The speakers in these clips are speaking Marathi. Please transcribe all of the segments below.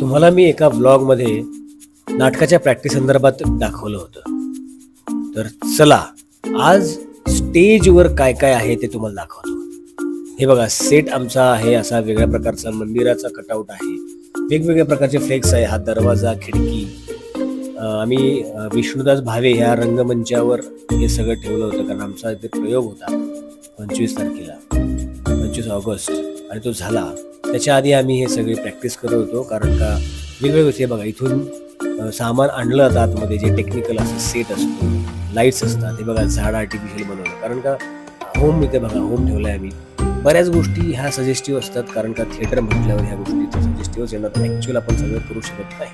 तुम्हाला मी एका व्लॉगमध्ये नाटकाच्या प्रॅक्टिस संदर्भात दाखवलं होतं. तर चला आज स्टेजवर काय काय आहे ते तुम्हाला दाखवतो. हे बघा सेट आमचा आहे असा वेगळ्या प्रकारचा मंदिराचा कटआउट आहे. वेगवेगळ्या प्रकारचे फ्लेक्स आहे हा दरवाजा खिडकी. आम्ही विष्णुदास भावे ह्या रंगमंचावर हे सगळं ठेवलं होतं कारण आमचा इथे प्रयोग होता पंचवीस तारखेला पंचवीस ऑगस्ट. आणि तो झाला. त्याच्या आधी आम्ही हे सगळे प्रॅक्टिस करत होतो कारण का वेगवेगळे गोष्टी बघा इथून सामान आणलं जातं आतमध्ये जे टेक्निकल असं सेट असतो लाईट्स असतात हे बघा झाड आर्टिफिशियल बनवलं. कारण का होम इथे बघा होम ठेवलं आहे आम्ही. बऱ्याच गोष्टी ह्या सजेस्टिव्ह असतात कारण का थिएटर म्हटल्यावर ह्या गोष्टी सजेस्टिव्हच येणार ॲक्च्युअल आपण सगळं करू शकत नाही.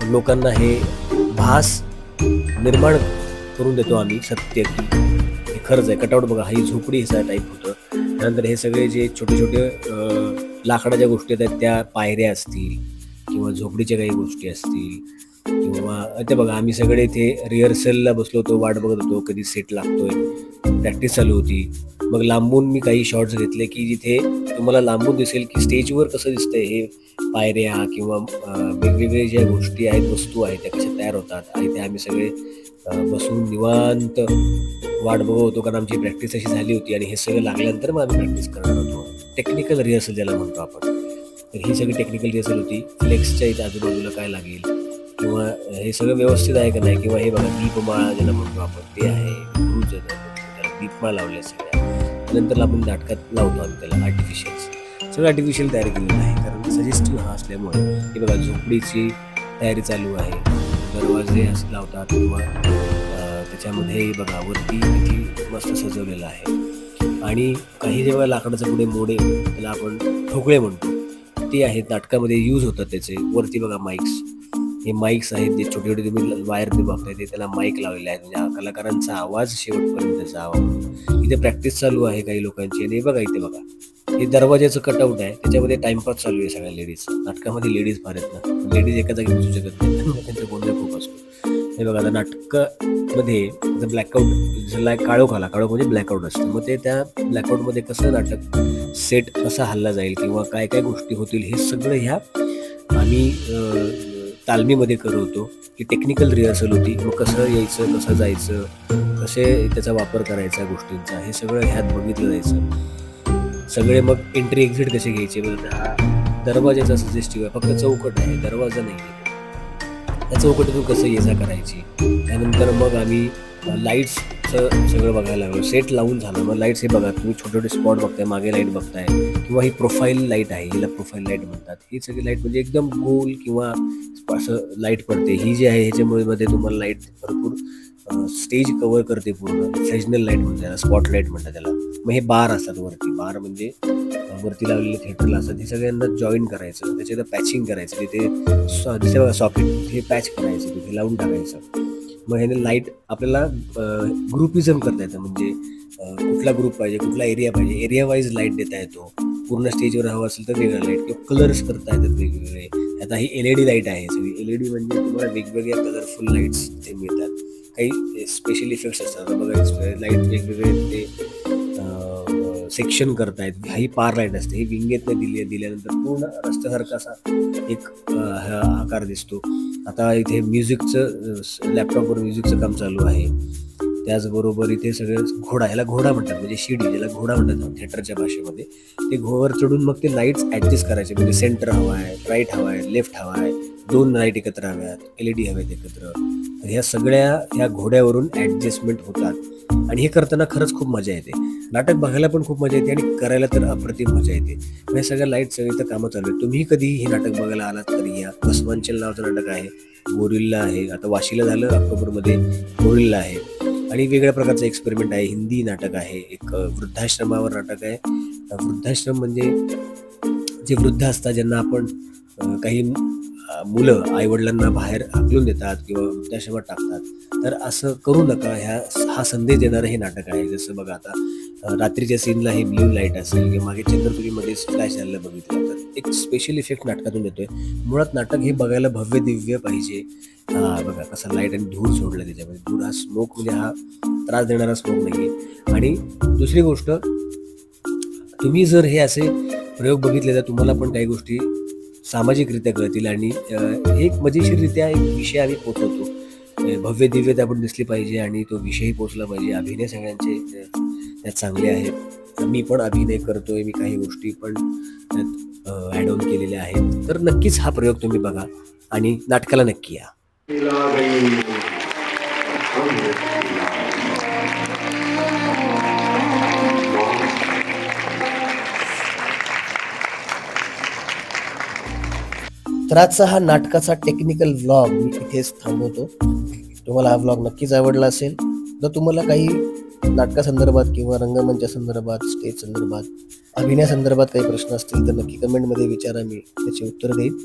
पण लोकांना हे भास निर्माण करून देतो आम्ही सत्य की हे खरंच आहे. कटआउट बघा ही झोपडी ह्याचा टाईप होतं. त्यानंतर हे सगळे जे छोटे छोटे लाकडाच्या गोष्टी आहेत त्या पायऱ्या असतील किंवा झोपडीच्या काही गोष्टी असतील किंवा ते बघा आम्ही सगळे इथे रिहर्सलला बसलो होतो वाट बघत होतो कधी सेट लागतोय प्रॅक्टिस चालू होती. मग लांबून मी काही शॉर्ट्स घेतले की जिथे तुम्हाला लांबून दिसेल की स्टेजवर कसं दिसतंय हे पायऱ्या किंवा वेगवेगळ्या ज्या गोष्टी आहेत वस्तू आहेत त्या कशा तयार होतात. आणि त्या आम्ही सगळे बसून निवांत वाट बघत होतो कारण आमची प्रॅक्टिस अशी झाली होती आणि हे सगळं लागल्यानंतर मग आम्ही प्रॅक्टिस करणार होतो. टेक्निकल रिहर्सल ज्याला म्हणतो आपण. तर ही सगळी टेक्निकल रिहर्सल होती. फ्लेक्सच्या इथे आजूबाजूला काय लागेल? किंवा हे सगळं व्यवस्थित आहे का नाही? किंवा हे बघा दीपमाळा ज्याला म्हणतो आपण ते आहे. गुरुज त्याला दीपमाळा लावल्या सगळ्या नंतर आपण नाटकात लावतो आम्ही त्याला आर्टिफिशियल सगळं आर्टिफिशियल तयारी केलेलं आहे. कारण सजेस्टिव्ह हा असल्यामुळे हे बघा झोपडीची तयारी चालू आहे. दरवाजे असं लावतात. किंवा त्यामध्ये त्याच्यामध्ये बघा वरती किती मस्त सजवलेलं आहे. आणि काही जेव्हा लाकडाचं पुढे मोडे त्याला आपण ठोकळे म्हणतो. ते आहेत नाटकामध्ये यूज होतात त्याचे. वरती बघा माईक्स हे माईक्स आहेत जे छोटे छोटे तुम्ही वायर ते बघताय ते त्याला माईक लावलेले आहेत. म्हणजे कलाकारांचा आवाज शेवटपर्यंत जावा इथे प्रॅक्टिस चालू आहे काही लोकांची. आणि बघा इथे बघा. हे दरवाजाचं कटआउट आहे. त्याच्यामध्ये टाइमपास चालू आहे सगळ्या लेडीज नाटकामध्ये लेडीज फार आहेत ना. लेडीज एका जागी बसू शकत नाही त्यांचं गोंधळ हे बघा आता नाटकामध्ये जर ब्लॅकआउट झाला काळोख आला काळोख म्हणजे ब्लॅकआउट असतं. मग ते त्या ब्लॅकआउटमध्ये कसं नाटक सेट कसा हल्ला जाईल किंवा काय काय गोष्टी होतील हे सगळं ह्या आम्ही अं, तालमीमध्ये करवतो की टेक्निकल रिहर्सल होती. मग कसं यायचं कसं जायचं कसे त्याचा वापर करायचा गोष्टींचा हे सगळं ह्यात बघितलं जायचं. सगळे मग एंट्री एक्झिट कसे घ्यायचे? म्हणजे हा दरवाजाचा सजेस्टिव्ह आहे. फक्त चौकट आहे दरवाजा नाही. आहे त्या चौकटीतून कसं ये जा करायची? त्यानंतर मग आम्ही लाईट्सचं सगळं बघायला लागलो. सेट लावून झालं. मग लाईट्स हे बघा तुम्ही छोटे छोटे स्पॉट बघताय मागे लाइट बघताय किंवा ही प्रोफाईल लाइट आहे हिला प्रोफाईल लाइट म्हणतात. ही सगळी लाइट म्हणजे एकदम गोल किंवा असं लाइट पडते. ही जी आहे ह्याच्यामुळे मध्ये तुम्हाला लाइट भरपूर स्टेज कव्हर करते पूर्ण. सेजनल लाइट म्हणतात त्याला स्पॉट लाइट म्हणतात त्याला. मग हे बार असतात वरती. बार म्हणजे वरती लावलेले थिएटरला असतात. हे सगळ्यांना जॉईन करायचं. त्याच्यात पॅचिंग करायचं. तिथे सॉ- दिसे बघा सॉकेट तिथे पॅच करायचं. तिथे लावून टाकायचं. मग ह्याने लाइट आपल्याला ग्रुपिझम करता येतं. म्हणजे कुठला ग्रुप पाहिजे कुठला एरिया पाहिजे. एरिया वाईज लाइट देता येतो. पूर्ण स्टेजवर हवं असेल तर वेगळा लाइट किंवा कलर्स करता येतात वेगवेगळे. आता ही एल ई डी लाइट आहे. सगळी एल ई डी म्हणजे तुम्हाला वेगवेगळ्या कलरफुल लाईट्स ते मिळतात. काही स्पेशल इफेक्ट्स असतात. बघा लाइट वेगवेगळे ते सेक्शन करतायत. ही पार लाइट असते. ही विंगेतनं दिली दिल्यानंतर पूर्ण रस्त्यासारखा असा एक हा आकार दिसतो. आता इथे म्युझिकचं लॅपटॉपवर म्युझिकचं काम चालू आहे. त्याचबरोबर इथे सगळं घोडा याला घोडा म्हणतात. म्हणजे शिडी ज्याला घोडा म्हणतात थिएटरच्या भाषेमध्ये. ते घोवर चढून मग ते लाईट्स ॲडजस्ट करायचे. म्हणजे सेंटर हवा आहे राईट हवा आहे लेफ्ट हवा आहे दोन लाइट एकत्र हव्यात एल ई डी हव्यात एकत्र. तर ह्या सगळ्या ह्या घोड्यावरून ॲडजस्टमेंट होतात. आणि हे करताना खरंच खूप मजा येते. नाटक बघायला पण खूप मजा येते आणि करायला तर अप्रतिम मजा येते. मग हे सगळ्या लाइट सगळी तर कामं चालू आहे तुम्ही कधी हे नाटक बघायला आलात तरी या भस्मांचल नावाचं नाटक आहे. गोरिल्ला आहे. आता वाशीला झालं ऑक्टोबरमध्ये. गोरिल्ला आहे. आणि वेगळ्या प्रकारचं एक्सपेरिमेंट आहे. हिंदी नाटक आहे. एक वृद्धाश्रमावर नाटक आहे. वृद्धाश्रम म्हणजे जे वृद्ध असतात ज्यांना आपण काही मुलं आईवडिलांना बाहेर हाकलून देतात किंवा वृद्धाश्रमात टाकतात. तर असं करू नका. ह्या हा संदेश देणारं हे नाटक आहे. जसं बघा आता रात्रीच्या सीनला हे ब्ल्यू लाइट असेल किंवा मागे चंद्रपुरीमध्ये फ्लॅश झालेलं बघितलं तर एक स्पेशल इफेक्ट नाटकातून येतोय. मुळात नाटक हे बघायला भव्य दिव्य पाहिजे. बघा कसा लाइट आणि धूर सोडला त्याच्यामध्ये. धूर हा स्मोक म्हणजे हा त्रास देणारा स्मोक नाही आहे आणि दुसरी गोष्ट तुम्ही जर हे असे प्रयोग बघितले तर तुम्हाला पण काही गोष्टी सामाजिकरित्या कळतील आणि एक मजेशीररित्या एक विषय आम्ही पोचवतो. भव्य दिव्य त्यापण दिसली पाहिजे आणि तो विषयही पोचला पाहिजे. अभिनय सगळ्यांचे त्यात चांगले आहेत. मी पण अभिनय करतोय मी काही गोष्टी पण त्यात ॲड ऑन केलेल्या आहेत. तर नक्कीच हा प्रयोग तुम्ही बघा आणि नाटकाला नक्की या. तर हा नाटकाचा टेक्निकल व्लॉग मी इथेच थांबवतो. तुम्हाला हा व्लॉग नक्कीच आवडला असेल. जर तुम्हाला काही नाटकासंदर्भात किंवा रंगमंचा संदर्भात स्टेज संदर्भात अभिनयासंदर्भात काही प्रश्न असतील तर नक्की कमेंटमध्ये विचारा मी त्याची उत्तर देईन.